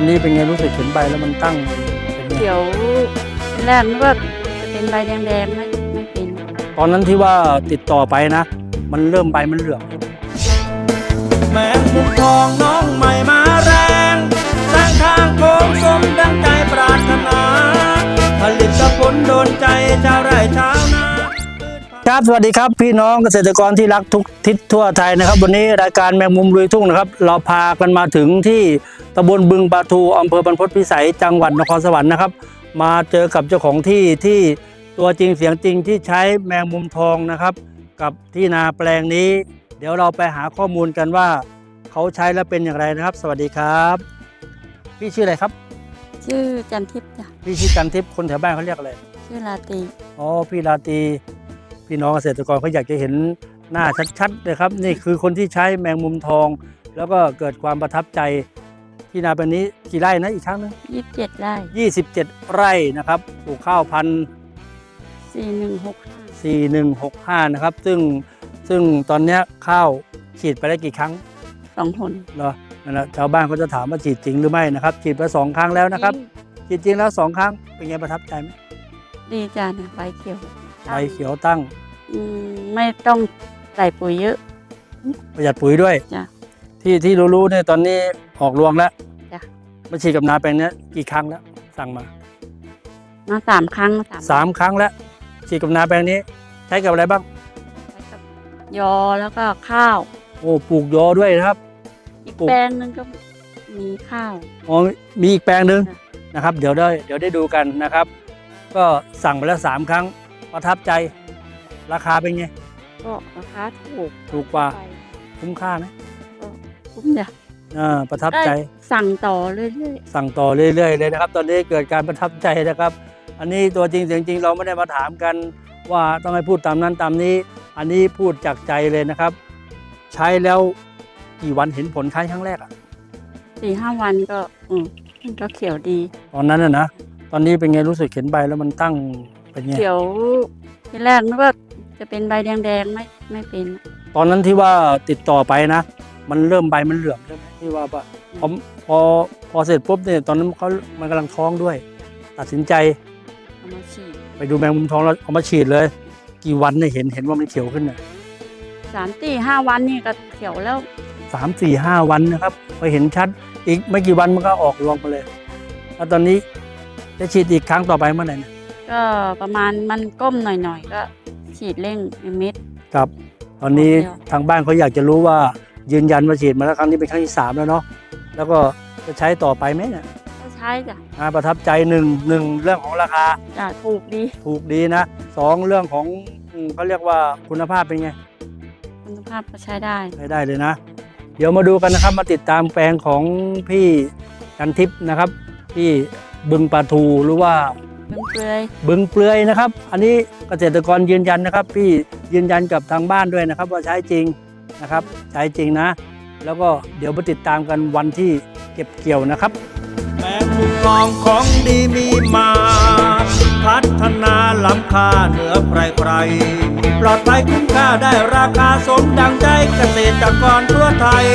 อนนี้เป็นไงรู้สึกเห็นใบแล้วมันตั้งเป็นไงเขียวแรกนึกว่าจะเป็นใบแดงๆไม่ไม่เป็น ตอนนั้นที่ว่าติดต่อไปนะ มันเริ่มใบมันเหลืองแมงมุมทองน้องใหม่มาแรงสร้างทางโค้งสมดังใจปรารถนา ผลิตผลโดนใจชาวไร่ชาวนา ครับสวัสดีครับพี่น้องเกษตรกรที่รักทุกทิศทั่วไทยนะครับ วันนี้รายการแมงมุมลุยทุ่งนะครับ เราพากันมาถึงที่ตำบลบึงปลาทูอำเภอบรรพตพิสัยจังหวัดนครสวรรค์นะครับ มาเจอกับเจ้าของที่ที่ตัวจริงเสียงจริงที่ใช้แมงมุมทองนะครับ กับที่นาแปลงนี้ เดี๋ยวเราไปหาข้อมูลกันว่า เขาใช้แล้วเป็นอย่างไรนะครับ สวัสดีครับ พี่ชื่ออะไรครับ ชื่อจันทิพย์จ้ะพี่ชื่อกันทิพย์คนแถวบ้านเขาเรียกอะไรชื่อลาตรีอ๋อพี่ราตรี พี่น้องเกษตรกรเขาอยากจะเห็นหน้าชัดๆเลยครับ นี่คือคนที่ใช้แมงมุมทอง แล้วก็เกิดความประทับใจที่นาแปลงนี้กี่ไร่นะอีกครั้งหนึงยี่สิบเจ็ดไร่27ไร่นะครับปลูกข้าวพันธุ์สี่หนึ่งหก4165นะครับ ซึ่งซึ่งตอนเนี้ยข้าวฉีดไปได้กี่ครั้งสองผลเนาะนั่นแหละชาวบ้านเขาจะถามว่าฉีดจริงหรือไม่นะครับฉีดไปสองครั้งแล้วนะครับฉีดจริงแล้วสองครั้งเป็นไงประทับใจไหมดีจ้ะเนี่ยใบเขียวใบเขียวตั้ง อืมไม่ต้องใส่ปุ๋ยเยอะ ประหยัดปุ๋ยด้วย จ้ะที่ที่รู้ๆเนี่ยตอนนี้ออกรวงแล้วจ้ะ มาฉีดกับนาแปลงเนี้ยกี่ครั้งแล้ว สั่งมามาสามครั้งสามสามครั้งแล้วฉีดกับนาแปลงนี้ ใช้กับอะไรบ้าง ใช้กับยอแล้วก็ข้าว โอ้ปลูกยอด้วยนะครับ อีกปลูก แปลงหนึงก็มีข้าว อ๋อมีอีกแปลงหนึ่งจ้ะนะครับ เดี๋ยวได้เดี๋ยวได้ดูกันนะครับ ก็สั่งไปแล้วสามครั้งประทับใจ ราคาเป็นไง ก็ราคาถูกถูกกว่าไปคุ้มค่าไหมคุ้มจ้ะอ่าประทับใจได้สั่งต่อเรื่อยสั่งต่อเรื่อยๆเลยนะครับ ตอนนี้เกิดการประทับใจนะครับ อันนี้ตัวจริงเสียงจริงเราไม่ได้มาถามกัน ว่าต้องให้พูดตามนั้นตามนี้ อันนี้พูดจากใจเลยนะครับ ใช้แล้วกี่วันเห็นผลใช้ครั้งแรกอะๆสี่ห้าวันก็ อืมมันก็เขียวดี ตอนนั้นนะนะตอนนี้เป็นไงรู้สึกเห็นใบแล้วมันตั้งเป็นไงเขียวทีแรกนึกว่า จะเป็นใบแดงๆไม่ไม่เป็น ตอนนั้นที่ว่าติดต่อไปนะ มันเริ่มใบมันเหลืองใช่ไหมที่ว่าปะพอพอพอเสร็จปุ๊บเนี่ยตอนนั้นเขามันกำลังท้องด้วย ตัดสินใจเอามาฉีดไปดูแมงมุมท้องแล้วเอามาฉีดเลย กี่วันเนี่ยเห็นเห็นว่ามันเขียวขึ้นน่ะสามสี่ห้าวันนี่ก็เขียวแล้วสามสี่ห้าวันนะครับพอเห็นชัดอีกไม่กี่วันมันก็ออกรวงมาเลยแล้วตอนนี้จะฉีดอีกครั้งต่อไปเมื่อไหร่เนี่ยก็ประมาณมันก้มหน่อยๆก็ ฉีดเร่งเม็ด ครับ ตอนนี้เดียวทางบ้านเขาอยากจะรู้ว่ายืนยันว่าฉีดมาแล้วครั้งนี้เป็นครั้งที่สามแล้วเนาะแล้วก็จะใช้ต่อไปไหมเนี่ยก็ใช้จ้ะอ่าประทับใจหนึ่งหนึ่งเรื่องของราคาจ้ะถูกดีถูกดีนะสองเรื่องของอืมเขาเรียกว่าคุณภาพเป็นไงคุณภาพก็ใช้ได้ ใช้ได้เลยนะ เดี๋ยวมาดูกันนะครับมาติดตามแปลงของพี่กันทิพย์นะครับ ที่บึงปลาทูหรือว่า เปลือยบึงเปลือยนะครับ อันนี้เกษตรกรยืนยันนะครับ พี่ยืนยันกับทางบ้านด้วยนะครับ ว่าใช้จริงนะครับ ใช้จริงนะ แล้วก็เดี๋ยวมาติดตามกันวันที่เก็บเกี่ยวนะครับแมงมุมทองของดีมีมา พัฒนาล้ำค่าเหนือใครใครๆปลอดภัยคุ้มค่าได้ราคาสมดังใจเกษตรกรทั่วไทย